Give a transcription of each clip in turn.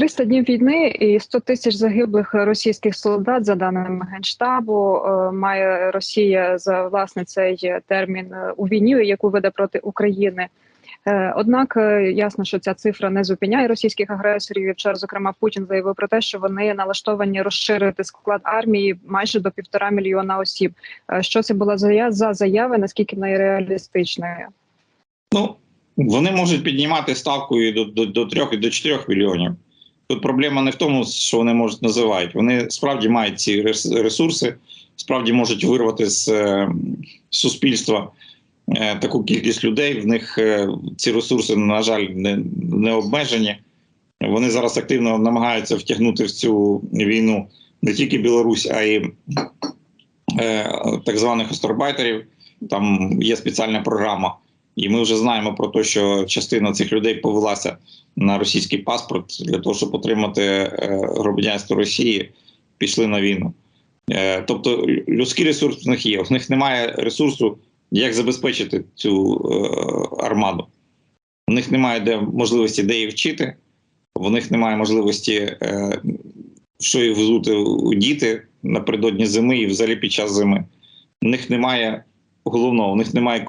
300 днів війни і 100 тисяч загиблих російських солдат, за даними генштабу, е, має Росія за власне цей термін е, у війні, яку веде проти України. Е, Однак ясно, що ця цифра не зупиняє російських агресорів. І вчора, зокрема, Путін заявив про те, що вони налаштовані розширити склад армії майже до півтора мільйона осіб. Що це була за за заяви? Наскільки вона є реалістичною? Ну, вони можуть піднімати ставку і до, 3 і до 4 мільйонів. Тут проблема не в тому, що вони можуть називають. Вони справді мають ці ресурси, справді можуть вирвати з е, суспільства е, таку кількість людей. В них е, ці ресурси, на жаль, не, обмежені. Вони зараз активно намагаються втягнути в цю війну не тільки Білорусь, а й так званих остарбайтерів. Там є спеціальна програма. І ми вже знаємо про те, що частина цих людей повелася на російський паспорт для того, щоб отримати е, громадянство Росії, пішли на війну. Е, Тобто людський ресурс в них є. У них немає ресурсу, як забезпечити цю е, армаду. У них немає де можливості, де їх вчити, в них немає можливості, що їх взути у діти напередодні зими і взагалі під час зими. У них немає головного, у них немає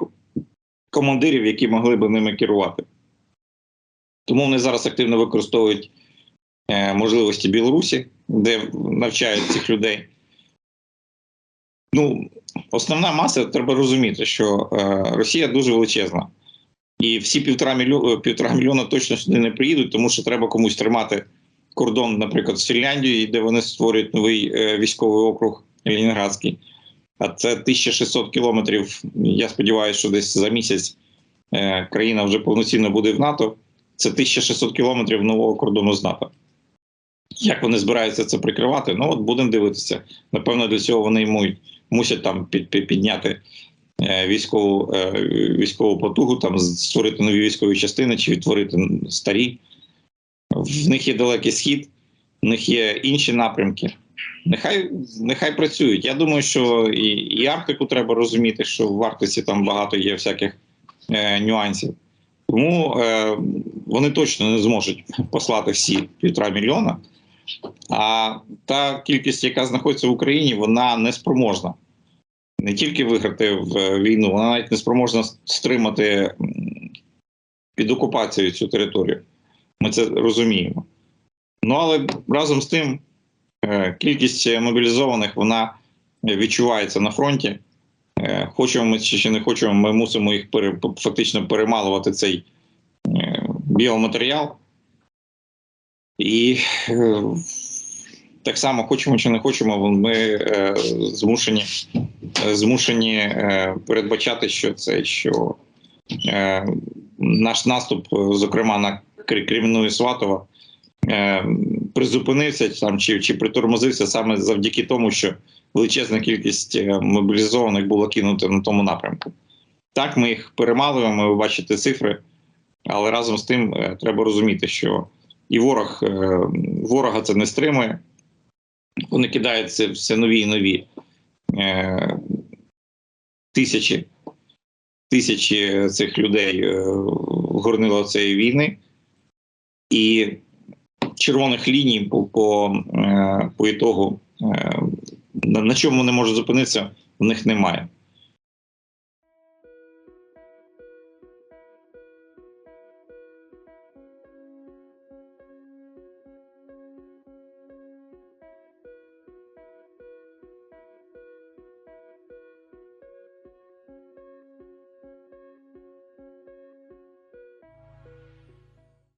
командирів, які могли б ними керувати. Тому вони зараз активно використовують е, можливості Білорусі, де навчають цих людей. Ну, основна маса треба розуміти, що е, Росія дуже величезна. І всі півтора мільйона, півтора мільйона точно сюди не приїдуть, тому що треба комусь тримати кордон, наприклад, з Фінляндією, де вони створюють новий е, військовий округ Ленінградський. А це 1600 кілометрів. Я сподіваюся, що десь за місяць е, країна вже повноцінно буде в НАТО. Це 1600 кілометрів нового кордону з НАТО. Як вони збираються це прикривати? Ну от будемо дивитися. Напевно, для цього вони й мусять, мусять там під, під, підняти е, військову, е, військову потугу, там створити нові військові частини чи відтворити старі. В них є далекий схід, в них є інші напрямки. Нехай нехай працюють. Я думаю, що і, і Арктику треба розуміти, що в Арктиці там багато є всяких е, нюансів. Тому е, вони точно не зможуть послати всі півтора мільйона. А та кількість, яка знаходиться в Україні, вона не спроможна не тільки виграти в е, війну, вона навіть не спроможна стримати під окупацією цю територію. Ми це розуміємо. Ну але разом з тим. Е, Кількість мобілізованих вона відчувається на фронті. Е, Хочемо ми чи не хочемо, ми мусимо їх пере, фактично перемалувати цей е, біоматеріал. І так само хочемо чи не хочемо, ми змушені змушені передбачати, що це що наш наступ, зокрема на Кремінну і Сватова, призупинився там чи, чи притормозився саме завдяки тому, що величезна кількість е, мобілізованих було кинуто на тому напрямку. Так, ми їх перемалуємо, ви бачите цифри, але разом з тим е, треба розуміти, що і ворог е, ворога це не стримує. Вони кидаються все нові і нові е, тисячі, тисячі цих людей е, в горнило цієї війни. І червоних ліній по по, е, по ітогу, е, на, чому вони можуть зупинитися, в них немає.